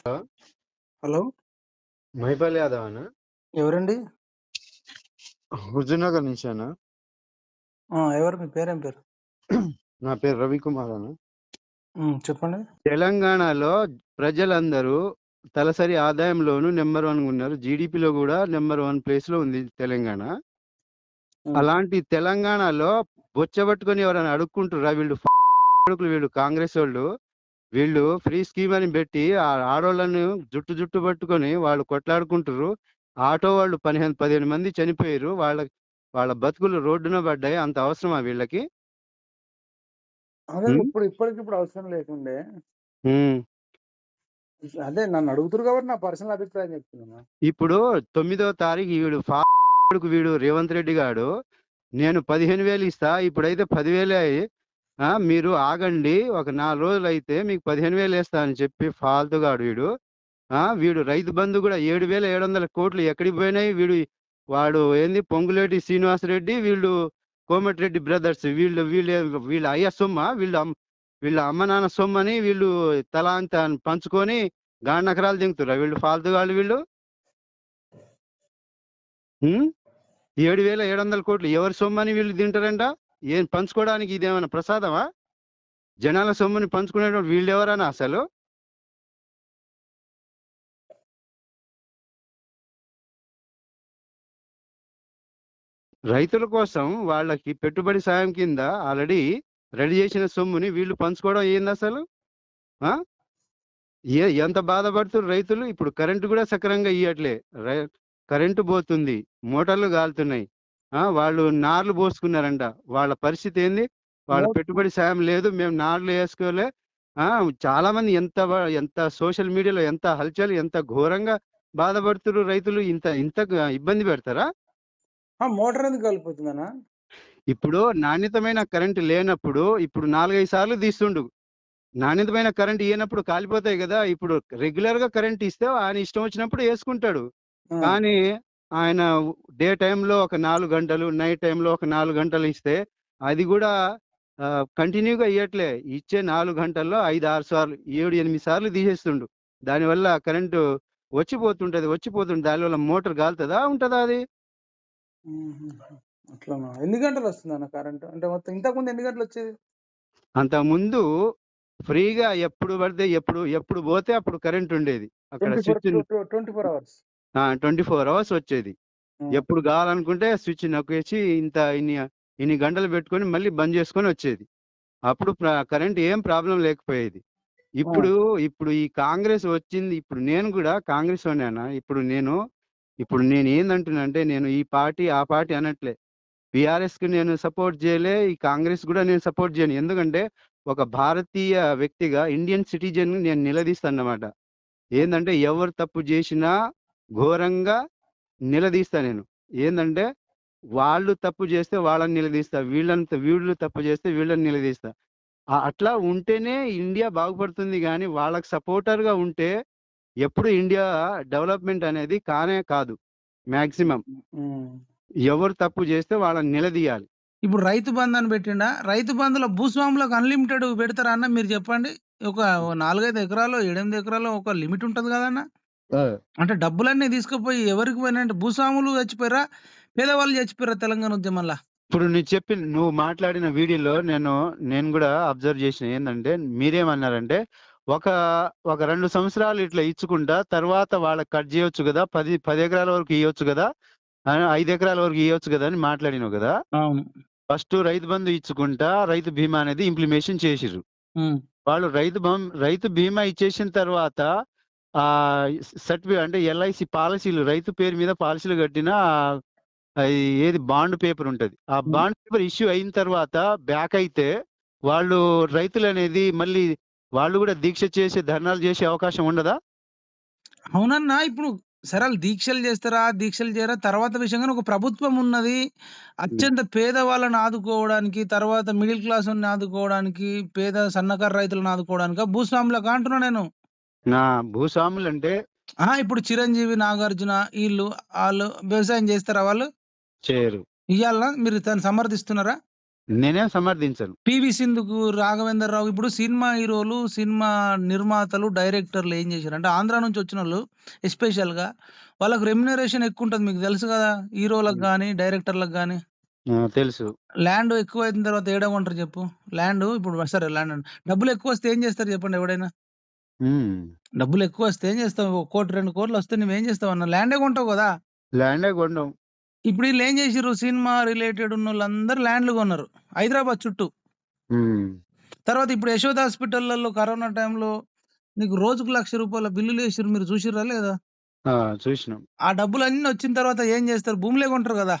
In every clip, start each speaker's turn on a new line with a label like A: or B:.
A: Hello
B: Mypal Yadav అన్న
A: ఎవరండి?
B: హుజూర్నగర్ నుంచి అన్న
A: ఎవరు మీ పేరేం పేరు?
B: నా పేరు రవికుమార్ అన్న
A: ఉమ్, చెప్పండి.
B: తెలంగాణలో ప్రజలందరూ తలసరి ఆదాయంలోను నెంబర్ వన్ ఉన్నారు. జీడిపిలో కూడా నెంబర్ వన్ ప్లేస్లో ఉంది తెలంగాణ. అలాంటి తెలంగాణలో బొచ్చబట్టుకొని ఎవరైనా అడుక్కుంటారా వీళ్ళు వీళ్ళు కాంగ్రెస్ వాళ్ళు? వీళ్ళు ఫ్రీ స్కీమ్ అని పెట్టి ఆ ఆడోళ్ళను జుట్టు జుట్టు పట్టుకొని వాళ్ళు కొట్లాడుకుంటారు ఆటో వాళ్ళు పదిహేను పదిహేను మంది చనిపోయారు వాళ్ళ వాళ్ళ బతుకులు రోడ్డున పడ్డాయి. అంత అవసరమా వీళ్ళకి?
A: అదే ఇప్పుడు ఇప్పటికిప్పుడు అవసరం లేకుండే. అదే నన్ను అడుగుతురు కాబట్టి నా పర్సనల్ అభిప్రాయం చెప్తున్నా
B: ఇప్పుడు తొమ్మిదో తారీఖు వీడు ఫాడుకు వీడు రేవంత్ రెడ్డి గాడు. నేను పదిహేను వేలు ఇస్తా. ఇప్పుడైతే పదివేలే అయ్యి మీరు ఆగండి. ఒక నాలుగు రోజులు అయితే మీకు పదిహేను వేలు వేస్తా అని చెప్పి ఫాల్తుగాడు వీడు. ఆ వీడు రైతు బంధు కూడా ఏడు వేల ఏడు వందల కోట్లు ఎక్కడికి పోయినాయి? వీడు వాడు ఏంది? పొంగులేటి శ్రీనివాసరెడ్డి వీళ్ళు కోమటిరెడ్డి బ్రదర్స్. వీళ్ళు వీళ్ళు వీళ్ళ అయ్య సొమ్మ వీళ్ళు వీళ్ళ అమ్మ నాన్న సొమ్మని వీళ్ళు తలాంత పంచుకొని గాండకరాలు దింగుతురా వీళ్ళు ఫాల్తుగాళ్ళు వీళ్ళు? ఏడు వేల ఏడు వందల కోట్లు ఎవరి సొమ్మని వీళ్ళు తింటారంట ఏం పంచుకోవడానికి ఇదేమైనా ప్రసాదమా? జనాల సొమ్ముని పంచుకునేటప్పుడు వీళ్ళు ఎవరన్నా అసలు? రైతుల కోసం వాళ్ళకి పెట్టుబడి సాయం కింద ఆల్రెడీ రెడీ చేసిన సొమ్ముని వీళ్ళు పంచుకోవడం ఏంది అసలు? ఆ? ఏ ఎంత బాధపడుతున్నారు రైతులు? ఇప్పుడు కరెంటు కూడా సక్రంగా ఇయ్యట్లే. రై- కరెంటు పోతుంది. మోటార్లు కాలుతున్నాయి వాళ్ళు నార్లు పోసుకున్నారంట. వాళ్ళ పరిస్థితి ఏంది? వాళ్ళ పెట్టుబడి సాయం లేదు మేము నార్లు వేసుకోలే. ఆ చాలా మంది ఎంత ఎంత సోషల్ మీడియాలో ఎంత హల్చల్ ఎంత ఘోరంగా బాధపడుతున్నారు రైతులు ఇంత ఇంత ఇబ్బంది పెడతారా?
A: మోటార్ ఎందుకు కలిపోతుందనా
B: ఇప్పుడు నాణ్యతమైన కరెంటు లేనప్పుడు ఇప్పుడు నాలుగైదు సార్లు తీస్తుండు. నాణ్యతమైన కరెంట్ ఇయ్యనప్పుడు కాలిపోతాయి కదా ఇప్పుడు రెగ్యులర్గా కరెంట్ ఇస్తే ఆయన ఇష్టం వచ్చినప్పుడు వేసుకుంటాడు. కానీ ఆయన డే టైంలో ఒక నాలుగు గంటలు నైట్ టైంలో ఒక నాలుగు గంటలు ఇస్తే అది కూడా కంటిన్యూగా ఇవ్వట్లే ఇచ్చే నాలుగు గంటల్లో ఐదు ఆరు సార్లు ఏడు ఎనిమిది సార్లు తీసేస్తుండు. దానివల్ల కరెంటు వచ్చిపోతుంటది వచ్చిపోతుంది దానివల్ల మోటార్ కాలుతుందా ఉంటుందా అది?
A: ఎన్ని గంటలు వస్తుందన్న కరెంట్? అంటే మొత్తం ఇంతకుముందు ఎన్ని గంటలు వచ్చేది?
B: అంత ముందు ఫ్రీగా ఎప్పుడు పడితే ఎప్పుడు ఎప్పుడు పోతే అప్పుడు కరెంట్ ఉండేది. అక్కడ
A: twenty four hours.
B: Twenty four hours వచ్చేది. ఎప్పుడు కావాలనుకుంటే స్విచ్ నొక్కేసి ఇంత ఇన్ని ఇన్ని గంటలు పెట్టుకొని మళ్ళీ బంద్ చేసుకొని వచ్చేది. అప్పుడు కరెంట్ ఏం ప్రాబ్లం లేకపోయేది. ఇప్పుడు ఇప్పుడు ఈ కాంగ్రెస్ వచ్చింది ఇప్పుడు నేను కూడా కాంగ్రెస్ వాడినా ఇప్పుడు నేను ఇప్పుడు నేను ఏందంటున్నా అంటే నేను ఈ పార్టీ ఆ పార్టీ అనట్లే. బీఆర్ఎస్కి నేను సపోర్ట్ చేయలే ఈ కాంగ్రెస్ కూడా నేను సపోర్ట్ చేయను. ఎందుకంటే ఒక భారతీయ వ్యక్తిగా ఇండియన్ సిటిజన్ నేను నిలదీస్తాను అన్నమాట ఏంటంటే ఎవరు తప్పు చేసినా ఘోరంగా నిలదీస్తా నేను. ఏంటంటే వాళ్ళు తప్పు చేస్తే వాళ్ళని నిలదీస్తా వీళ్ళని వీళ్ళు తప్పు చేస్తే వీళ్ళని నిలదీస్తా. అట్లా ఉంటేనే ఇండియా బాగుపడుతుంది కానీ వాళ్ళకి సపోర్టర్గా ఉంటే ఎప్పుడు ఇండియా డెవలప్మెంట్ అనేది కానే కాదు మాక్సిమం. ఎవరు తప్పు చేస్తే వాళ్ళని నిలదీయాలి.
C: ఇప్పుడు రైతు బంధు అని పెట్టిండా? రైతు బంధులో భూస్వాములకు అన్లిమిటెడ్ పెడతారా అన్న మీరు చెప్పండి. ఒక నాలుగైదు ఎకరాలు ఏడెనిమిది ఎకరాలు ఒక లిమిట్ ఉంటది కదన్న? అంటే డబ్బులన్నీ తీసుకుపోయి ఎవరికి పోయినంటే భూస్వాములు చచ్చిపోయారా? పేదవాళ్ళు చచ్చిపోయారా తెలంగాణ ఉద్యమంలో?
B: ఇప్పుడు నువ్వు చెప్పి నువ్వు మాట్లాడిన వీడియోలో నేను నేను కూడా అబ్జర్వ్ చేసిన ఏంటంటే మీరేమన్నారంటే ఒక ఒక రెండు సంవత్సరాలు ఇట్లా ఇచ్చుకుంటా తర్వాత వాళ్ళకి కట్ చేయొచ్చు కదా పది పది ఎకరాల వరకు ఇవ్వచ్చు కదా ఐదు ఎకరాల వరకు ఇవ్వచ్చు కదా అని మాట్లాడినావు కదా. ఫస్ట్ రైతు బంధు ఇచ్చుకుంటా రైతు బీమా అనేది ఇంప్లిమేషన్ చేసిర్రు. వాళ్ళు రైతు బం- రైతు బీమా ఇచ్చేసిన తర్వాత సర్టిఫికేట్ అంటే ఎల్ఐసి పాలసీలు రైతు పేరు మీద పాలసీలు కట్టిన ఆ- ఏది బాండ్ పేపర్ ఉంటది. ఆ. బాండ్ పేపర్ ఇష్యూ అయిన తర్వాత బ్యాక్ అయితే వాళ్ళు రైతులు అనేది మళ్ళీ వాళ్ళు కూడా దీక్ష చేసి ధర్నాలు చేసే అవకాశం ఉండదా?
C: అవునన్నా ఇప్పుడు సరే దీక్షలు చేస్తారా దీక్షలు చేయరా తర్వాత విషయం కానీ ఒక ప్రభుత్వం ఉన్నది. అత్యంత పేద వాళ్ళని ఆదుకోవడానికి తర్వాత మిడిల్ క్లాస్ ఆదుకోవడానికి పేద సన్నకారు రైతులను ఆదుకోవడానికి? భూస్వాములకు అంటున్నా నేను.
B: నా భూస్వాములు అంటే
C: ఆ ఇప్పుడు చిరంజీవి నాగార్జున వీళ్ళు వాళ్ళు వ్యవసాయం చేస్తారా వాళ్ళు?
B: చేయరు.
C: ఇయ్యాలనా మీరు దాన్ని సమర్థిస్తున్నారా?
B: నేనేం సమర్థించను.
C: పివి సింధుకు రాఘవేందర్ రావు ఇప్పుడు సినిమా హీరోలు సినిమా నిర్మాతలు డైరెక్టర్లు ఏం చేశారు? అంటే ఆంధ్ర నుంచి వచ్చిన వాళ్ళు ఎస్పెషల్గా వాళ్ళకి రెమ్యునరేషన్ ఎక్కువ ఉంటుంది మీకు తెలుసు కదా? హీరోలకు కానీ డైరెక్టర్లకు కానీ
B: తెలుసు.
C: ల్యాండ్ ఎక్కువ అయిన తర్వాత ఏడమంటారు చెప్పు. ల్యాండ్ ఇప్పుడు సరే ల్యాండ్ డబ్బులు ఎక్కువ వస్తే ఏం చేస్తారు చెప్పండి ఎవడైనా? డబ్బులు ఎక్కువ వస్తే ఏం చేస్తావు? ఒక కోటి రెండు కోట్లు వస్తే నువ్వేం చేస్తావు అన్న? ల్యాండే కొంటావు కదా?
B: ల్యాండే కొండం.
C: ఇప్పుడు వీళ్ళు ఏం చేసిర్రు? సినిమా రిలేటెడ్ ఉన్న వాళ్ళందరూ ల్యాండ్లు కొన్నారు. హైదరాబాద్ చుట్టూ. తర్వాత ఇప్పుడు యశోద హాస్పిటల్లో కరోనా టైంలో నీకు రోజుకు లక్ష రూపాయల బిల్లులు వేసిర్రు. మీరు చూసిర్రా లేదా?
B: ఆ, చూసినాం.
C: ఆ డబ్బులు అన్ని వచ్చిన తర్వాత ఏం చేస్తారు? భూమిలే కొంటారు కదా?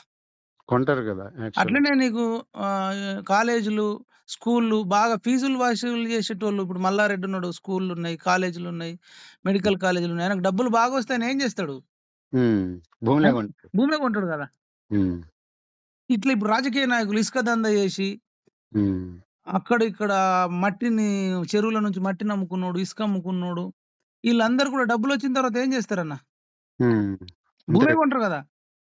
B: కొంటారు కదా
C: అట్లనే నీకు ఆ, కాలేజీలు స్కూళ్ళు బాగా ఫీజులు వసూలు చేసేటోళ్ళు ఇప్పుడు మల్లారెడ్డి ఉన్నాడు స్కూళ్ళు ఉన్నాయి కాలేజీలు ఉన్నాయి మెడికల్ కాలేజీలు ఉన్నాయి ఆయనకు డబ్బులు బాగా వస్తే ఆయన ఏం చేస్తాడు?
B: భూమిలో కొంటారు
C: భూమిలో కొంటాడు కదా?
B: ఉమ్.
C: ఇట్లా ఇప్పుడు రాజకీయ నాయకులు ఇసుక దందా చేసి
B: ఉమ్.
C: అక్కడ ఇక్కడ మట్టిని చెరువుల నుంచి మట్టిని అమ్ముకున్నాడు ఇసుక అమ్ముకున్నాడు వీళ్ళందరూ కూడా డబ్బులు వచ్చిన తర్వాత ఏం చేస్తారన్న?
B: ఉమ్.
C: భూమే
B: అంతే.
C: కొంటారు కదా?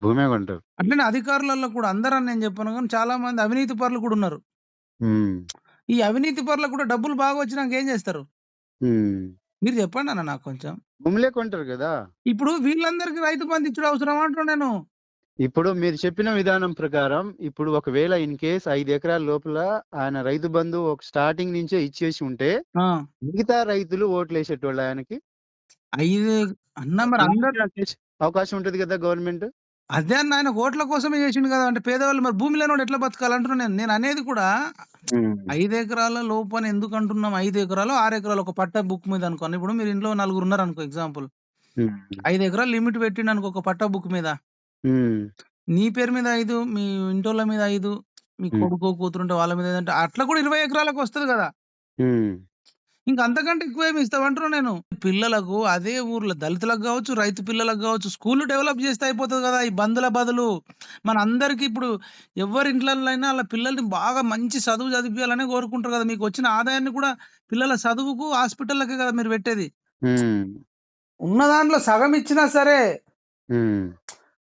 B: భూమే కొంటారు.
C: అట్లనే అధికారులలో కూడా అందరని నేను చెప్పాను కానీ చాలా మంది అవినీతి పరులు కూడా ఉన్నారు. ఈ అవినీతి పరులకు కూడా డబ్బులు బాగా వచ్చినాక ఏం చేస్తారు. మీరు చెప్పండి అన్న నాకు కొంచెం.
B: భూమిలే కొంటారు కదా?
C: ఇప్పుడు వీళ్ళందరికీ రైతు బంధు ఇచ్చుడు అవసరం అంటున్నా నేను.
B: ఇప్పుడు మీరు చెప్పిన విధానం ప్రకారం ఇప్పుడు ఒకవేళ ఇన్ కేస్ ఐదు ఎకరాల లోపల ఆయన రైతు బంధు ఒక స్టార్టింగ్ నుంచే ఇచ్చేసి ఉంటే మిగతా రైతులు ఓట్లు వేసేటోళ్ళు ఆయనకి?
C: ఐదు అన్న మరి అందరు
B: అవకాశం ఉంటది కదా గవర్నమెంట్?
C: అదే అన్న ఆయన ఓట్ల కోసమే చేసిండు కదా. అంటే పేదవాళ్ళు మరి భూమి లేనోడు ఎట్లా బతకాలంటున్నా నేను. నేను అనేది కూడా ఐదు ఎకరాల లోపని ఎందుకు అంటున్నాం ఐదు ఎకరాలు ఆరు ఎకరాలు ఒక పట్ట బుక్ మీద అనుకోండి. ఇప్పుడు మీరు ఇంట్లో నలుగురు ఉన్నారు అనుకో ఎగ్జాంపుల్ ఐదు ఎకరాలు లిమిట్ పెట్టిండు అనుకో ఒక పట్ట బుక్ మీద. నీ పేరు మీద ఐదు మీ ఇంటోళ్ళ మీద ఐదు మీ. కొడుకో కూతురుంటే వాళ్ళ మీద అంటే అట్లా కూడా ఇరవై ఎకరాలకు వస్తుంది కదా. ఇంకా అంతకంటే ఎక్కువ ఏమి ఇస్తామంటున్నా నేను. పిల్లలకు అదే ఊర్లో దళితులకు కావచ్చు రైతు పిల్లలకు కావచ్చు స్కూల్ డెవలప్ చేస్తే అయిపోతుంది కదా ఈ బంధుల బదులు. మన అందరికి ఇప్పుడు ఎవరి ఇంట్లైనా వాళ్ళ పిల్లల్ని బాగా మంచి చదువు చదివించాలనే కోరుకుంటారు కదా. మీకు వచ్చిన ఆదాయాన్ని కూడా పిల్లల చదువుకు హాస్పిటల్లకే కదా మీరు పెట్టేది. ఉన్న దాంట్లో సగం ఇచ్చినా సరే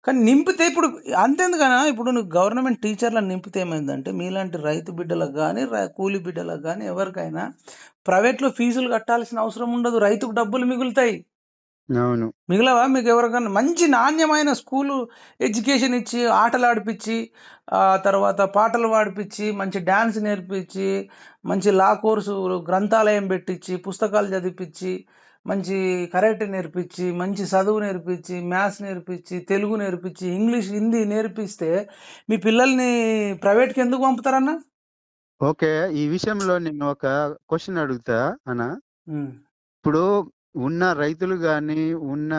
C: కానీ నింపితే ఇప్పుడు అంతేందుకనా ఇప్పుడు నువ్వు గవర్నమెంట్ టీచర్లను నింపితే ఏమైందంటే మీలాంటి రైతు బిడ్డలకు కానీ కూలి బిడ్డలకు కానీ ఎవరికైనా ప్రైవేట్లో ఫీజులు కట్టాల్సిన అవసరం ఉండదు. రైతుకు డబ్బులు మిగులుతాయి.
B: అవును.
C: మిగిలవా? మీకు ఎవరికైనా మంచి నాణ్యమైన స్కూలు ఎడ్యుకేషన్ ఇచ్చి ఆటలు ఆడిపించి తర్వాత పాటలు పాడిపించి మంచి డ్యాన్స్ నేర్పించి మంచి లా కోర్సు గ్రంథాలయం పెట్టించి పుస్తకాలు చదివిపించి మంచి కరాటే నేర్పించి మంచి చదువు నేర్పించి మ్యాథ్స్ నేర్పించి తెలుగు నేర్పించి ఇంగ్లీష్ హిందీ నేర్పిస్తే మీ పిల్లల్ని ప్రైవేట్కి ఎందుకు పంపుతారన్న?
B: ఓకే ఈ విషయంలో నేను ఒక క్వశ్చన్ అడుగుతా అన్న. ఇప్పుడు ఉన్న రైతులు గాని ఉన్న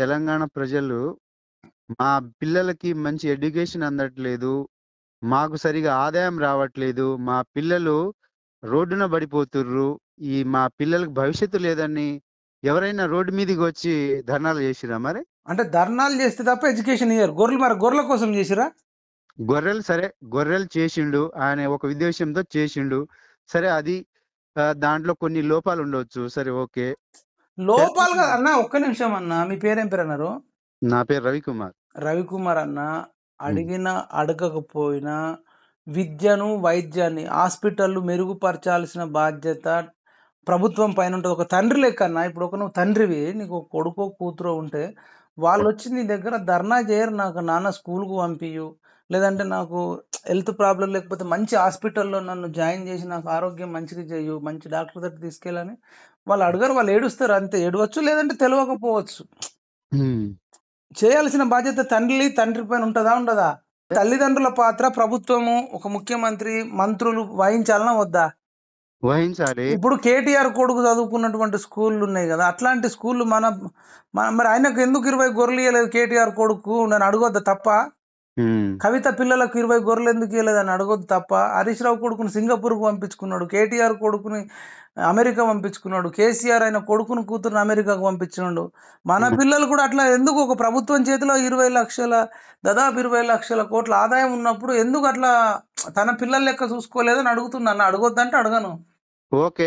B: తెలంగాణ ప్రజలు మా పిల్లలకి మంచి ఎడ్యుకేషన్ అందట్లేదు మాకు సరిగా ఆదాయం రావట్లేదు మా పిల్లలు రోడ్డున పడిపోతుర్రు ఈ మా పిల్లలకు భవిష్యత్తు లేదని ఎవరైనా రోడ్డు మీదకి వచ్చి ధర్నాలు చేసిరా మరి?
C: అంటే ధర్నాలు చేస్తే తప్ప ఎడ్యుకేషన్ ఇయ్యరు. గొర్రెలు మరి గొర్రెల కోసం చేసిరా?
B: గొర్రెలు సరే గొర్రెలు చేసిండు ఆయన ఒక ఉద్దేశంతో చేసిండు. సరే అది దాంట్లో కొన్ని లోపాలు ఉండొచ్చు. సరే ఓకే.
C: లోపాలు కదా అన్న ఒక్క నిమిషం అన్న మీ పేరేం పేరు అన్నారు?
B: నా పేరు రవికుమార్.
C: రవికుమార్ అన్న అడిగిన అడగకపోయినా విద్యను వైద్యాన్ని హాస్పిటల్ మెరుగుపరచాల్సిన బాధ్యత ప్రభుత్వం పైన ఉంటుంది. ఒక తండ్రి లెక్క అన్న ఇప్పుడు ఒక నువ్వు తండ్రివి నీకు కొడుకో కూతురో ఉంటే వాళ్ళు వచ్చి నీ దగ్గర ధర్నా చేయరు. నాకు నాన్న స్కూల్కు పంపియు లేదంటే నాకు హెల్త్ ప్రాబ్లం లేకపోతే మంచి హాస్పిటల్లో నన్ను జాయిన్ చేసి నాకు ఆరోగ్యం మంచిగా చేయు మంచి డాక్టర్ దగ్గర తీసుకెళ్ళని వాళ్ళు అడగరు. వాళ్ళు ఏడుస్తారు అంతే. ఏడవచ్చు లేదంటే తెలియకపోవచ్చు. చేయాల్సిన బాధ్యత తండ్రి తండ్రి పైన ఉంటుందా ఉండదా? తల్లిదండ్రుల పాత్ర ప్రభుత్వము ఒక ముఖ్యమంత్రి మంత్రులు వహించాలనా వద్దా?
B: వహించాలి
C: ఇప్పుడు కేటీఆర్ కొడుకు చదువుకున్నటువంటి స్కూళ్ళు ఉన్నాయి కదా అట్లాంటి స్కూళ్ళు మన మన- మరి ఆయనకు ఎందుకు ఇరవై గొర్రెలు ఇవ్వలేదు కేటీఆర్ కొడుకు? నేను అడగొద్దా తప్ప? కవిత పిల్లలకు ఇరవై గొర్రెలు ఎందుకు ఇవ్వలేదు అని అడగొద్దు తప్ప హరీష్ రావు కొడుకుని సింగపూర్కు పంపించుకున్నాడు కేటీఆర్ కొడుకుని అమెరికా పంపించుకున్నాడు కేసీఆర్ ఆయన కొడుకుని కూతురుని అమెరికాకు పంపించినాడు. మన పిల్లలు కూడా అట్లా ఎందుకు ఒక ప్రభుత్వం చేతిలో ఇరవై లక్షల దాదాపు ఇరవై లక్షల కోట్ల ఆదాయం ఉన్నప్పుడు ఎందుకు అట్లా తన పిల్లల లెక్క చూసుకోలేదని అడుగుతున్నాను అడగొద్దంటే అడగను.
B: ఓకే.